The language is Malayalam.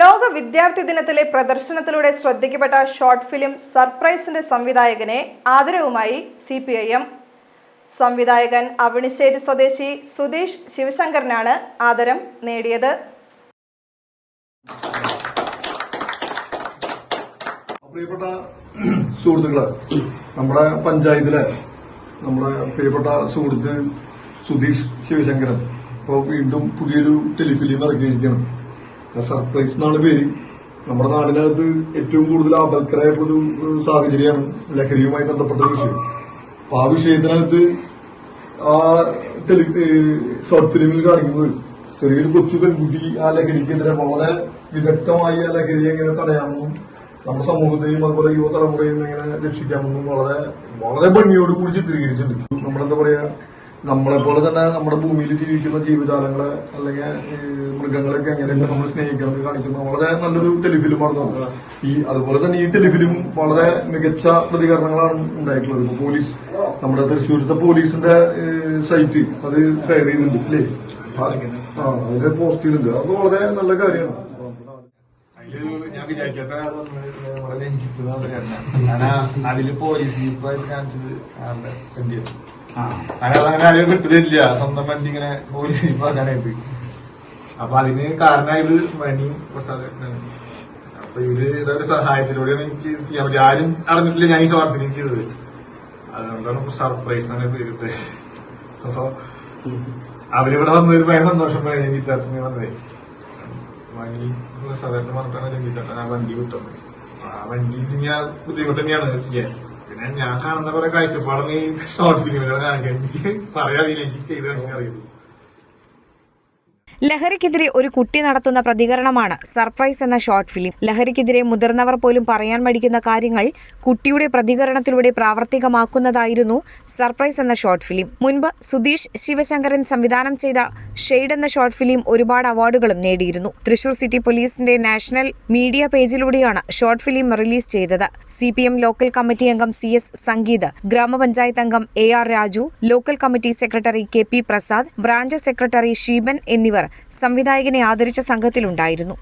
ലോക വിദ്യാർത്ഥി ദിനത്തിലെ പ്രദർശനത്തിലൂടെ ശ്രദ്ധിക്കപ്പെട്ട ഷോർട്ട് ഫിലിം സർപ്രൈസിന്റെ സംവിധായകനെ ആദരവുമായി സി പി ഐ എം. സംവിധായകൻ അവണിശ്ശേരി സ്വദേശി സുധീഷ് ശിവശങ്കരനാണ് ആദരം നേടിയത്. പ്രിയപ്പെട്ട സുഹൃത്തുക്കളെ നമ്മുടെ പഞ്ചായത്തിലെ നമ്മുടെ പ്രിയപ്പെട്ട സുഹൃത്ത് സുധീഷ് ശിവശങ്കരൻ ഇപ്പോൾ വീണ്ടും പുതിയൊരു ടെലിഫിലിം ഇറക്കിയിരിക്കുകയാണ്. സർപ്രൈസ് എന്നാണ് പേര്. നമ്മുടെ നാടിനകത്ത് ഏറ്റവും കൂടുതൽ ആപൽക്കരായിട്ടുള്ള ഒരു സാഹചര്യമാണ് ലഹരിയുമായി ബന്ധപ്പെട്ട വിഷയം. അപ്പൊ ആ വിഷയത്തിനകത്ത് ആ ടെലി ഷോർട്ട് ഫിലിമിൽ കാണിക്കുന്നത് ചെറിയൊരു കൊച്ചു പെൺകുട്ടി ആ ലഹരിക്കെതിരെ വളരെ വിദഗ്ധമായി ആ ലഹരി എങ്ങനെ തടയാമെന്നും നമ്മുടെ സമൂഹത്തെയും അതുപോലെ യുവതലമുറയും എങ്ങനെ രക്ഷിക്കാമെന്നും വളരെ വളരെ ഭംഗിയോട് കൂടി ചിത്രീകരിച്ചിട്ടുണ്ട്. നമ്മളെന്താ പറയാ നമ്മളെ പോലെ തന്നെ നമ്മുടെ ഭൂമിയിൽ ജീവിക്കുന്ന ജീവജാലങ്ങളെ അല്ലെങ്കിൽ മൃഗങ്ങളൊക്കെ എങ്ങനെയൊക്കെ നമ്മൾ സ്നേഹിക്കണം കാണിക്കുന്ന. വളരെ നല്ലൊരു ടെലിഫിലിമായിരുന്നു. ഈ അതുപോലെ തന്നെ ഈ ടെലിഫിലിം വളരെ മികച്ച പ്രതികരണങ്ങളാണ് ഉണ്ടായിട്ടുള്ളത്. ഇപ്പൊ പോലീസ് നമ്മുടെ തൃശ്ശൂരത്തെ പോലീസിന്റെ സൈറ്റ് അത് ഷെയർ ചെയ്യുന്നുണ്ട് അല്ലേ ആ അതിന്റെ പോസ്റ്റ് ചെയ്തിട്ടുണ്ട് അത് വളരെ നല്ല കാര്യമാണ്. ഞാൻ വിചാരിക്കാത്ത ലഞ്ചിത്ത് കാരണം. അതിൽ പോലീസ് കാണിച്ചത് വണ്ടിയാണ് അങ്ങനെ ആരും കിട്ടുന്നില്ല സ്വന്തം വണ്ടി ഇങ്ങനെ പോലീസ് ജീപ്പാക്കാനായിട്ട് അപ്പൊ അതിന് കാരണമായത് മണിയും പ്രസാദാണ് അപ്പൊ ഇവർ ഇതൊരു സഹായത്തിലൂടെയാണ് എനിക്ക് ചെയ്യാൻ പറ്റും ആരും അറിഞ്ഞിട്ടില്ല ഞാൻ ഈ ഷോർട്ടിന് ചെയ്തത് അതുകൊണ്ടാണ് സർപ്രൈസ് എന്നാണ് പേരിട്ട് അപ്പൊ അവരിവിടെ വന്നൊരു ഭയങ്കര സന്തോഷം ഈ ചേട്ടന് വന്നേ. വണ്ടി സാധാരണ പറഞ്ഞിട്ടാണ് രഞ്ജിത്തേട്ടൻ ആ വണ്ടി കിട്ടുന്നത് ആ വണ്ടി ഞാൻ ബുദ്ധിമുട്ട് തന്നെയാണ് ചെയ്യാൻ. ഞാൻ കാണുന്ന കുറെ കാഴ്ചപ്പാടൊന്നും ഈ ഷോർട്ട് ഫിലിമുകൾ കാണിക്കാൻ എനിക്ക് പറയാറില്ല എനിക്ക് ചെയ്തു കാണിക്കാൻ അറിയുള്ളൂ ലഹരിക്കെതിരെ ഒരു കുട്ടി നടത്തുന്ന പ്രതികരണമാണ് സർപ്രൈസ് എന്ന ഷോർട്ട് ഫിലിം. ലഹരിക്കെതിരെ മുതിർന്നവർ പോലും പറയാൻ മടിക്കുന്ന കാര്യങ്ങൾ കുട്ടിയുടെ പ്രതികരണത്തിലൂടെ പ്രാവർത്തികമാക്കുന്നതായിരുന്നു സർപ്രൈസ് എന്ന ഷോർട്ട് ഫിലിം. മുൻപ് സുധീഷ് ശിവശങ്കരൻ സംവിധാനം ചെയ്ത ഷെയ്ഡ് എന്ന ഷോർട്ട് ഫിലിം ഒരുപാട് അവാർഡുകളും നേടിയിരുന്നു. തൃശൂർ സിറ്റി പോലീസിന്റെ നാഷണൽ മീഡിയ പേജിലൂടെയാണ് ഷോർട്ട് ഫിലിം റിലീസ് ചെയ്തത്. സി ലോക്കൽ കമ്മിറ്റി അംഗം സി എസ് സംഗീത് ഗ്രാമപഞ്ചായത്ത് അംഗം A R Raju local committee secretary K P Prasad branch secretary Sheeban എന്നിവർ സംവിധായകനെ ആദരിച്ച സംഘത്തിലുണ്ടായിരുന്നു